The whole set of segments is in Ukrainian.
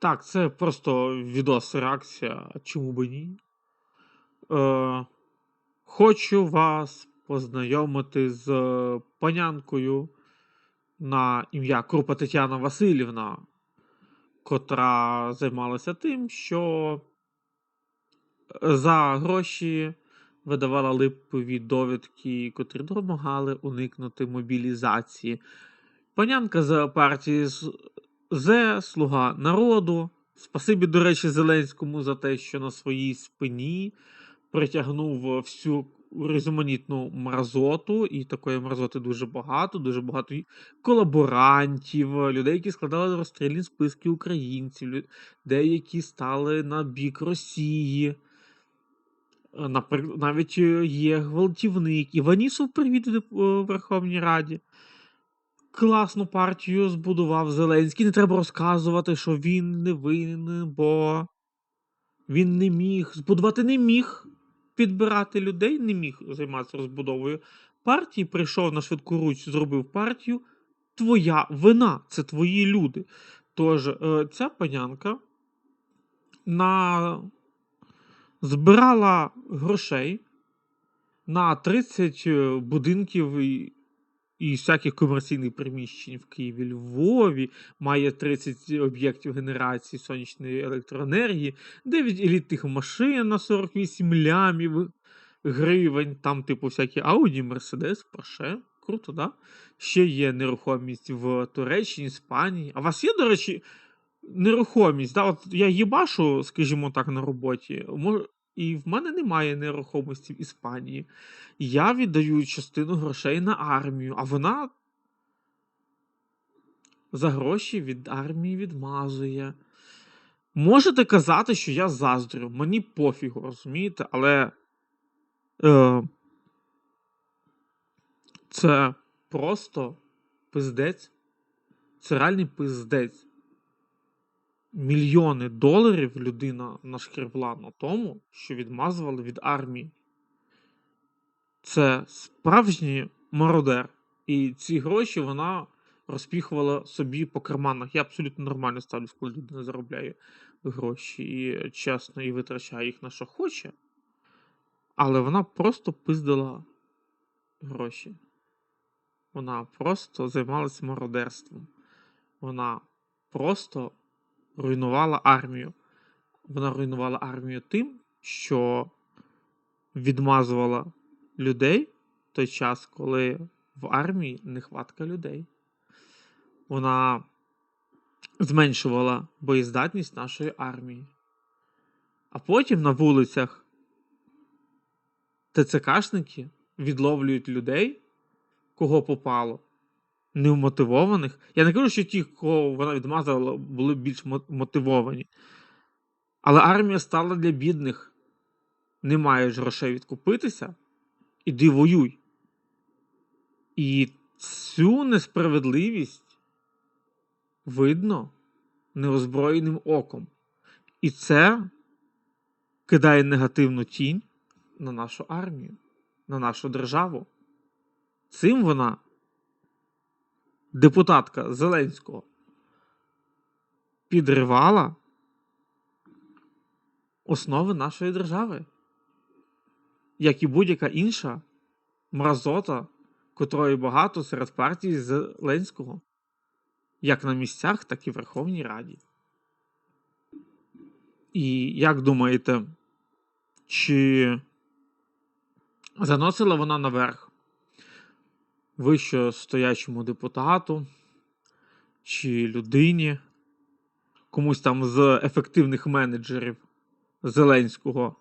Так, це просто відос реакція, чому би ні. Е, хочу вас познайомити з панянкою на ім'я Крупа Тетяна Васильівна, котра займалася тим, що за гроші видавала липові довідки, котрі допомагали уникнути мобілізації. Панянка з партії Зе, Слуга народу. Спасибі, до речі, Зеленському за те, що на своїй спині притягнув всю різноманітну мразоту, і такої мразоти дуже багато, дуже багато колаборантів, людей, які складали розстрільні списки українців, лю- деякі стали на бік Росії. Наприклад, навіть є гвалтівник. Іванісов привіт деп- е, Верховній Раді. Класну партію збудував Зеленський. Не треба розказувати, що він не винен, бо він не міг збудувати не міг підбирати людей, не міг займатися розбудовою партії. Прийшов на швидку руч, зробив партію. Твоя вина, це твої люди. Тож е, ця панянка на... збирала грошей на 30 е, будинків і, всяких комерційних приміщень в Києві, Львові, має 30 об'єктів генерації сонячної електроенергії, 9 елітних машин на 48 лямів гривень, там, типу, всякі Audi, Mercedes, Porsche. Круто, да? Ще є нерухомість в Туреччині, Іспанії. А у вас є, до речі, нерухомість? Да? От я їбашу, скажімо так, на роботі. І в мене немає нерухомості в Іспанії. Я віддаю частину грошей на армію, а вона за гроші від армії відмазує. Можете казати, що я заздрю, мені пофігу, розумієте, але е, це просто пиздець. Це реальний пиздець. Мільйони доларів людина нашкребла на тому, що відмазували від армії. Це справжній мародер. І ці гроші вона розпіхувала собі по карманах. Я абсолютно нормально ставлюсь, коли людина заробляє гроші і чесно і витрачає їх на що хоче. Але вона просто пиздила гроші. Вона просто займалася мародерством. Вона просто руйнувала армію. Вона руйнувала армію тим, що відмазувала людей в той час, коли в армії нехватка людей. Вона зменшувала боєздатність нашої армії. А потім на вулицях ТЦКшники відловлюють людей, кого попало, невмотивованих. Я не кажу, що ті, кого вона відмазала, були більш мотивовані. Але армія стала для бідних. Не маєш грошей відкупитися, іди воюй. І цю несправедливість видно неозброєним оком. І це кидає негативну тінь на нашу армію, на нашу державу. Цим вона, депутатка Зеленського, підривала основи нашої держави, як і будь-яка інша мразота, котрої багато серед партії Зеленського, як на місцях, так і в Верховній Раді. І як думаєте, чи заносила вона наверх вищостоячому депутату чи людині, комусь там з ефективних менеджерів Зеленського?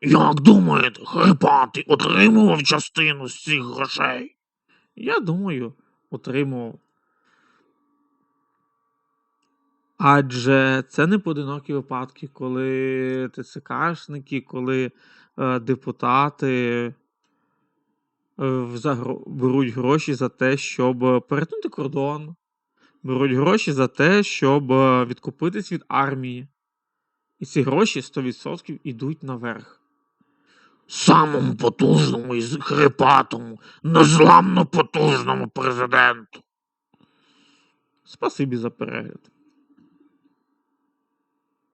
Як думаєте, Хрипатий отримував частину з цих грошей? Я думаю, отримував. Адже це не поодинокі випадки, коли ТЦКшники, коли е, депутати за беруть гроші за те, щоб перетнути кордон, беруть гроші за те, щоб е, відкупитись від армії. І ці гроші 100% йдуть наверх. Самому потужному і хрипатому, незламно потужному президенту. Спасибі за перегляд.